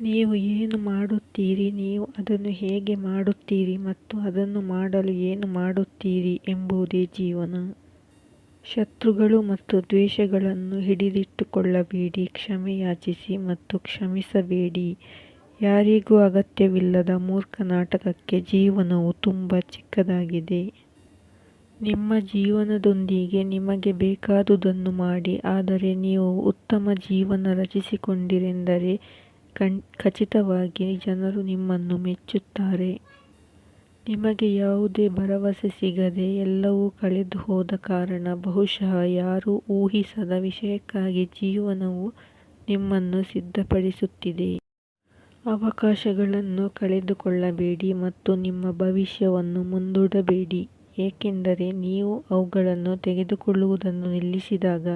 ನೀವು ಏನು ಮಾಡುತ್ತೀರಿ? ನೀವು ಅದನ್ನು ಹೇಗೆ ಮಾಡುತ್ತೀರಿ ಮತ್ತು ಅದನ್ನು ಮಾಡಲು ಏನು ಮಾಡುತ್ತೀರಿ ಎಂಬುದೇ ಜೀವನ. ಶತ್ರುಗಳು ಮತ್ತು ದ್ವೇಷಗಳನ್ನು ಹಿಡಿದಿಟ್ಟುಕೊಳ್ಳಬೇಡಿ, ಕ್ಷಮೆಯಾಚಿಸಿ ಮತ್ತು ಕ್ಷಮಿಸಬೇಡಿ. ಯಾರಿಗೂ ಅಗತ್ಯವಿಲ್ಲದ ಮೂರ್ಖ ನಾಟಕಕ್ಕೆ ಜೀವನವು ತುಂಬ ಚಿಕ್ಕದಾಗಿದೆ. ನಿಮ್ಮ ಜೀವನದೊಂದಿಗೆ ನಿಮಗೆ ಬೇಕಾದುದನ್ನು ಮಾಡಿ, ಆದರೆ ನೀವು ಉತ್ತಮ ಜೀವನ ರಚಿಸಿಕೊಂಡಿರೆಂದರೆ ಖಚಿತವಾಗಿ ಜನರು ನಿಮ್ಮನ್ನು ಮೆಚ್ಚುತ್ತಾರೆ. ನಿಮಗೆ ಯಾವುದೇ ಭರವಸೆ ಸಿಗದೆ ಎಲ್ಲವೂ ಕಳೆದುಹೋದ ಕಾರಣ ಬಹುಶಃ ಯಾರೂ ಊಹಿಸದ ವಿಷಯಕ್ಕಾಗಿ ಜೀವನವು ನಿಮ್ಮನ್ನು ಸಿದ್ಧಪಡಿಸುತ್ತಿದೆ. ಅವಕಾಶಗಳನ್ನು ಕಳೆದುಕೊಳ್ಳಬೇಡಿ ಮತ್ತು ನಿಮ್ಮ ಭವಿಷ್ಯವನ್ನು ಮುಂದೂಡಬೇಡಿ. ಏಕೆಂದರೆ ನೀವು ಅವುಗಳನ್ನು ತೆಗೆದುಕೊಳ್ಳುವುದನ್ನು ನಿಲ್ಲಿಸಿದಾಗ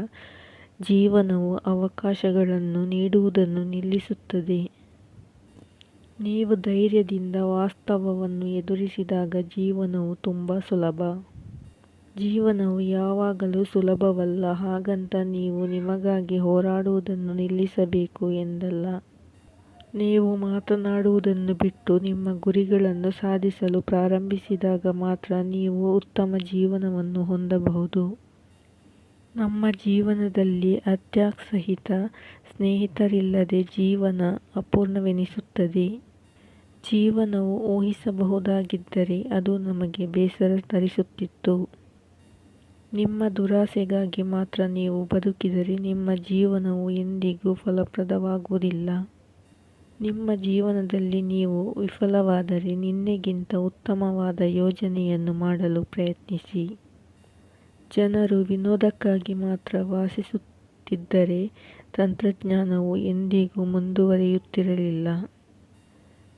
ಜೀವನವು ಅವಕಾಶಗಳನ್ನು ನೀಡುವುದನ್ನು ನಿಲ್ಲಿಸುತ್ತದೆ. ನೀವು ಧೈರ್ಯದಿಂದ ವಾಸ್ತವವನ್ನು ಎದುರಿಸಿದಾಗ ಜೀವನವು ತುಂಬ ಸುಲಭ. ಜೀವನವು ಯಾವಾಗಲೂ ಸುಲಭವಲ್ಲ, ಹಾಗಂತ ನೀವು ನಿಮಗಾಗಿ ಹೋರಾಡುವುದನ್ನು ನಿಲ್ಲಿಸಬೇಕು ಎಂದಲ್ಲ. ನೀವು ಮಾತನಾಡುವುದನ್ನು ಬಿಟ್ಟು ನಿಮ್ಮ ಗುರಿಗಳನ್ನು ಸಾಧಿಸಲು ಪ್ರಾರಂಭಿಸಿದಾಗ ಮಾತ್ರ ನೀವು ಉತ್ತಮ ಜೀವನವನ್ನು ಹೊಂದಬಹುದು. ನಮ್ಮ ಜೀವನದಲ್ಲಿ ಅತ್ಯಾಸಹಿತ ಸ್ನೇಹಿತರಿಲ್ಲದೆ ಜೀವನ ಅಪೂರ್ಣವೆನಿಸುತ್ತದೆ. ಜೀವನವು ಊಹಿಸಬಹುದಾಗಿದ್ದರೆ ಅದು ನಮಗೆ ಬೇಸರ ತರಿಸುತ್ತಿತ್ತು. ನಿಮ್ಮ ದುರಾಸೆಗಾಗಿ ಮಾತ್ರ ನೀವು ಬದುಕಿದರೆ ನಿಮ್ಮ ಜೀವನವು ಎಂದಿಗೂ ಫಲಪ್ರದವಾಗುವುದಿಲ್ಲ. ನಿಮ್ಮ ಜೀವನದಲ್ಲಿ ನೀವು ವಿಫಲವಾದರೆ ನಿನ್ನೆಗಿಂತ ಉತ್ತಮವಾದ ಯೋಜನೆಯನ್ನು ಮಾಡಲು ಪ್ರಯತ್ನಿಸಿ. ಜನರು ವಿನೋದಕ್ಕಾಗಿ ಮಾತ್ರ ವಾಸಿಸುತ್ತಿದ್ದರೆ ತಂತ್ರಜ್ಞಾನವು ಎಂದಿಗೂ ಮುಂದುವರಿಯುತ್ತಿರಲಿಲ್ಲ.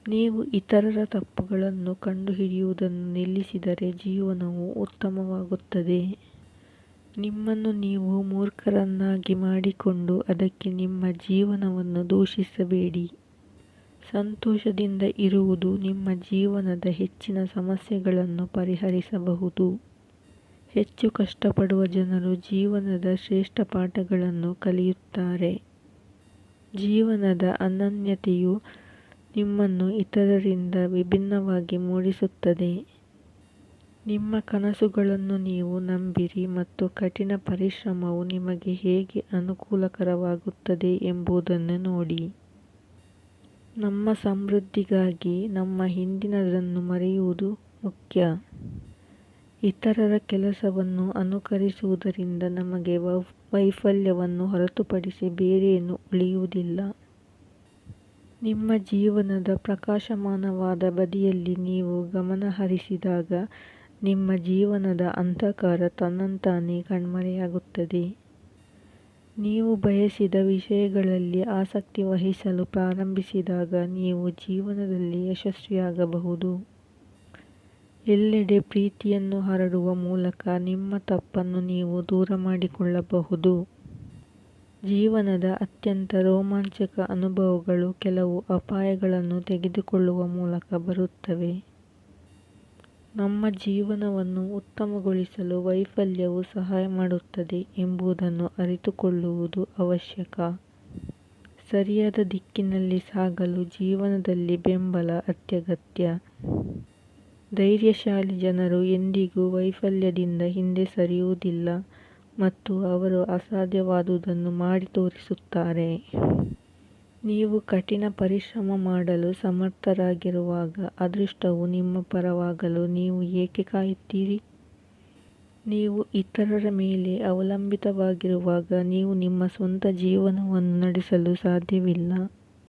ನೀವು ಇತರರ ತಪ್ಪುಗಳನ್ನು ಕಂಡುಹಿಡಿಯುವುದನ್ನು ನಿಲ್ಲಿಸಿದರೆ ಜೀವನವು ಉತ್ತಮವಾಗುತ್ತದೆ. ನಿಮ್ಮನ್ನು ನೀವು ಮೂರ್ಖರನ್ನಾಗಿ ಮಾಡಿಕೊಂಡು ಅದಕ್ಕೆ ನಿಮ್ಮ ಜೀವನವನ್ನು ದೂಷಿಸಬೇಡಿ. ಸಂತೋಷದಿಂದ ಇರುವುದು ನಿಮ್ಮ ಜೀವನದ ಹೆಚ್ಚಿನ ಸಮಸ್ಯೆಗಳನ್ನು ಪರಿಹರಿಸಬಹುದು. ಹೆಚ್ಚು ಕಷ್ಟಪಡುವ ಜನರು ಜೀವನದ ಶ್ರೇಷ್ಠ ಪಾಠಗಳನ್ನು ಕಲಿಯುತ್ತಾರೆ. ಜೀವನದ ಅನನ್ಯತೆಯು ನಿಮ್ಮನ್ನು ಇತರರಿಂದ ವಿಭಿನ್ನವಾಗಿ ಮೂಡಿಸುತ್ತದೆ. ನಿಮ್ಮ ಕನಸುಗಳನ್ನು ನೀವು ನಂಬಿರಿ ಮತ್ತು ಕಠಿಣ ಪರಿಶ್ರಮವು ನಿಮಗೆ ಹೇಗೆ ಅನುಕೂಲಕರವಾಗುತ್ತದೆ ಎಂಬುದನ್ನು ನೋಡಿ. ನಮ್ಮ ಸಮೃದ್ಧಿಗಾಗಿ ನಮ್ಮ ಹಿಂದಿನದನ್ನು ಮರೆಯುವುದು ಮುಖ್ಯ. ಇತರರ ಕೆಲಸವನ್ನು ಅನುಕರಿಸುವುದರಿಂದ ನಮಗೆ ವೈಫಲ್ಯವನ್ನು ಹೊರತುಪಡಿಸಿ ಬೇರೇನೂ ಉಳಿಯುವುದಿಲ್ಲ. ನಿಮ್ಮ ಜೀವನದ ಪ್ರಕಾಶಮಾನವಾದ ಬದಿಯಲ್ಲಿ ನೀವು ಗಮನಹರಿಸಿದಾಗ ನಿಮ್ಮ ಜೀವನದ ಅಂಧಕಾರ ತನ್ನಂತಾನೇ ಕಣ್ಮರೆಯಾಗುತ್ತದೆ. ನೀವು ಬಯಸಿದ ವಿಷಯಗಳಲ್ಲಿ ಆಸಕ್ತಿ ವಹಿಸಲು ಪ್ರಾರಂಭಿಸಿದಾಗ ನೀವು ಜೀವನದಲ್ಲಿ ಯಶಸ್ವಿಯಾಗಬಹುದು. ಎಲ್ಲೆಡೆ ಪ್ರೀತಿಯನ್ನು ಹರಡುವ ಮೂಲಕ ನಿಮ್ಮ ತಪ್ಪನ್ನು ನೀವು ದೂರ ಮಾಡಿಕೊಳ್ಳಬಹುದು. ಜೀವನದ ಅತ್ಯಂತ ರೋಮಾಂಚಕ ಅನುಭವಗಳು ಕೆಲವು ಅಪಾಯಗಳನ್ನು ತೆಗೆದುಕೊಳ್ಳುವ ಮೂಲಕ ಬರುತ್ತವೆ. ನಮ್ಮ ಜೀವನವನ್ನು ಉತ್ತಮಗೊಳಿಸಲು ವೈಫಲ್ಯವು ಸಹಾಯ ಮಾಡುತ್ತದೆ ಎಂಬುದನ್ನು ಅರಿತುಕೊಳ್ಳುವುದು ಅವಶ್ಯಕ. ಸರಿಯಾದ ದಿಕ್ಕಿನಲ್ಲಿ ಸಾಗಲು ಜೀವನದಲ್ಲಿ ಬೆಂಬಲ ಅತ್ಯಗತ್ಯ. ಧೈರ್ಯಶಾಲಿ ಜನರು ಎಂದಿಗೂ ವೈಫಲ್ಯದಿಂದ ಹಿಂದೆ ಸರಿಯುವುದಿಲ್ಲ ಮತ್ತು ಅವರು ಅಸಾಧ್ಯವಾದುದನ್ನು ಮಾಡಿ ತೋರಿಸುತ್ತಾರೆ. ನೀವು ಕಠಿಣ ಪರಿಶ್ರಮ ಮಾಡಲು ಸಮರ್ಥರಾಗಿರುವಾಗ ಅದೃಷ್ಟವು ನಿಮ್ಮ ಪರವಾಗಲು ನೀವು ಏಕೆ ಕಾಯುತ್ತೀರಿ? ನೀವು ಇತರರ ಮೇಲೆ ಅವಲಂಬಿತವಾಗಿರುವಾಗ ನೀವು ನಿಮ್ಮ ಸ್ವಂತ ಜೀವನವನ್ನು ನಡೆಸಲು ಸಾಧ್ಯವಿಲ್ಲ.